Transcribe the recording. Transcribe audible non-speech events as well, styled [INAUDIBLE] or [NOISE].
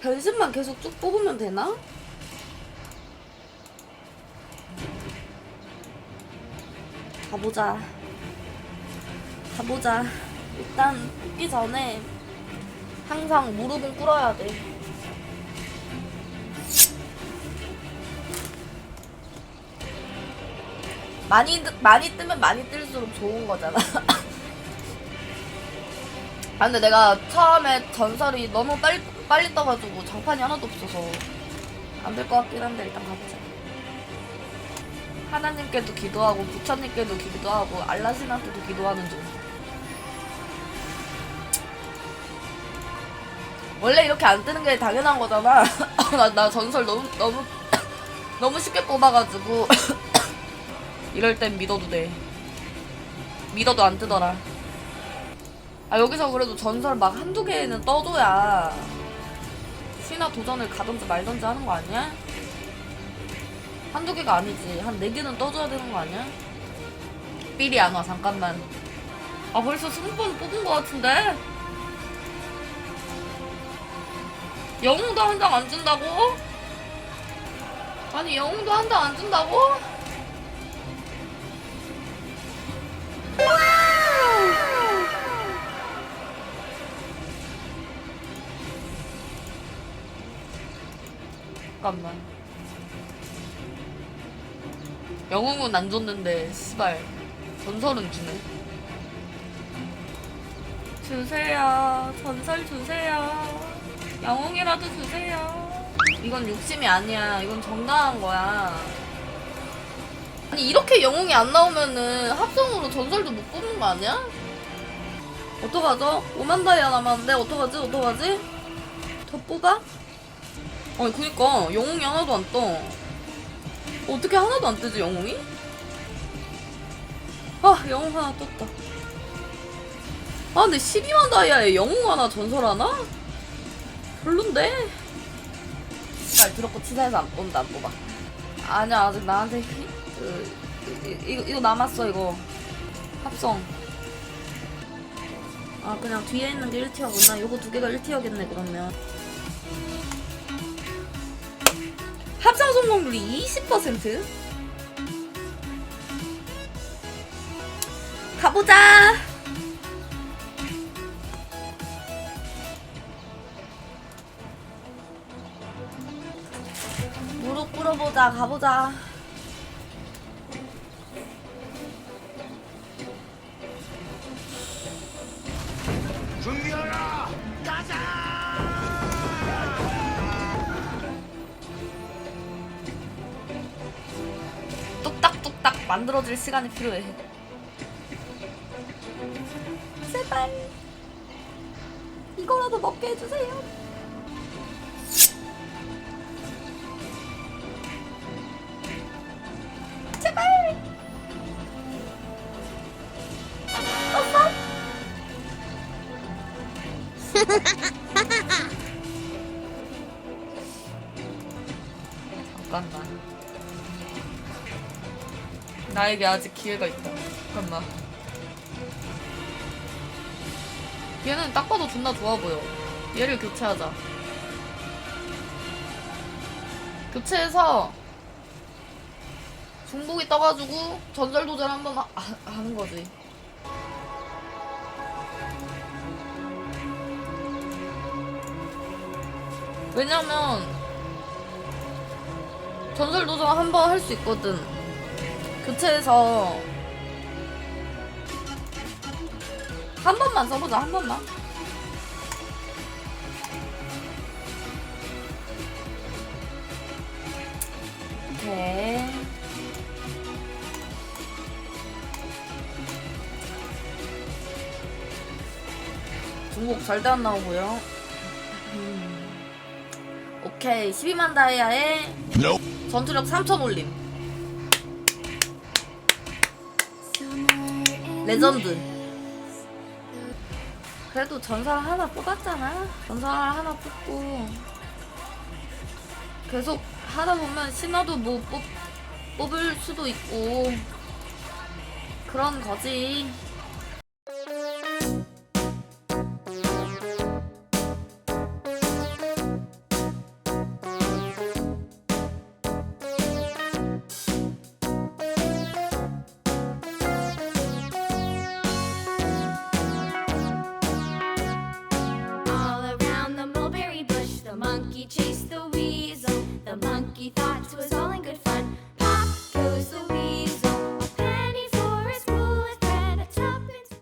변신만 계속 쭉 뽑으면 되나? 가보자. 가보자. 일단 뽑기 전에 항상 무릎은 꿇어야 돼. 많이 뜨- 많이 뜨면 많이 뜰수록 좋은 거잖아. [LAUGHS] 아 근데 내가 처음에 전설이 너무 빨리 빨리 떠가지고 장판이 하나도 없어서 안 될 것 같긴 한데 일단 가보자. 하나님께도 기도하고 부처님께도 기도하고 알라신한테도 기도하는 중. 원래 이렇게 안 뜨는 게 당연한 거잖아. [LAUGHS] 나, 나 전설 너무 너무 [COUGHS] 너무 쉽게 뽑아가지고 [COUGHS] 이럴 땐 믿어도 돼. 믿어도 안 뜨더라. 아 여기서 그래도 전설 막 한두 개는 떠줘야 신화 도전을 가든지 말든지 하는 거 아니야? 한두 개가 아니지 한 네 개는 떠줘야 되는 거 아니야? 삘이 안 와 잠깐만 아 벌써 번 뽑은 거 같은데? 영웅도 한 장 안 준다고? 아니 영웅도 한 장 안 준다고? 잠깐만. 영웅은 안 줬는데 씨발 전설은 주네. 주세요. 전설 주세요. 영웅이라도 주세요. 이건 욕심이 아니야. 이건 정당한 거야. 아니 이렇게 영웅이 안 나오면은 합성으로 전설도 못 뽑는 거 아니야? 어떡하죠? 5만 다이아 남았는데 어떡하지? 어떡하지? 더 뽑아? 아니 그니까 영웅이 하나도 안 떠. 어떻게 하나도 안 뜨지 영웅이? 아 영웅 하나 떴다. 아 근데 12만 다이아에 영웅 하나 전설 하나? 별론데? 잘 들었고 치사해서 안 뽑는다 안 뽑아. 아니야 아직 나한테 히, 그, 이, 이거, 이거 남았어 이거 합성. 아 그냥 뒤에 있는 게 1티어구나. 요거 두 개가 1티어겠네 그러면. 합성 성공률이 20%? 가보자! 무릎 꿇어보자, 가보자. 뚝딱뚝딱 만들어질 시간이 필요해. 제발. 이거라도 먹게 해주세요. 제발. 떴어? 잠깐만. 나에게 아직 기회가 있다. 잠깐만. 얘는 딱 봐도 존나 좋아 보여. 얘를 교체하자. 교체해서 중복이 떠가지고 전설 도전 한번 하, 하- 하는 거지. 왜냐면 전설 도전 한번 할 수 있거든. 교체해서 한 번만 써보자 한 번만 오케이 중복 절대 안 나오고요 음. 오케이 12만 다이아에. 전투력 3천 올림 레전드. 그래도 전설 하나 뽑았잖아. 전설 하나 뽑고 계속 하다 보면 신화도 뭐 뽑, 뽑을 수도 있고 그런 거지. Chase.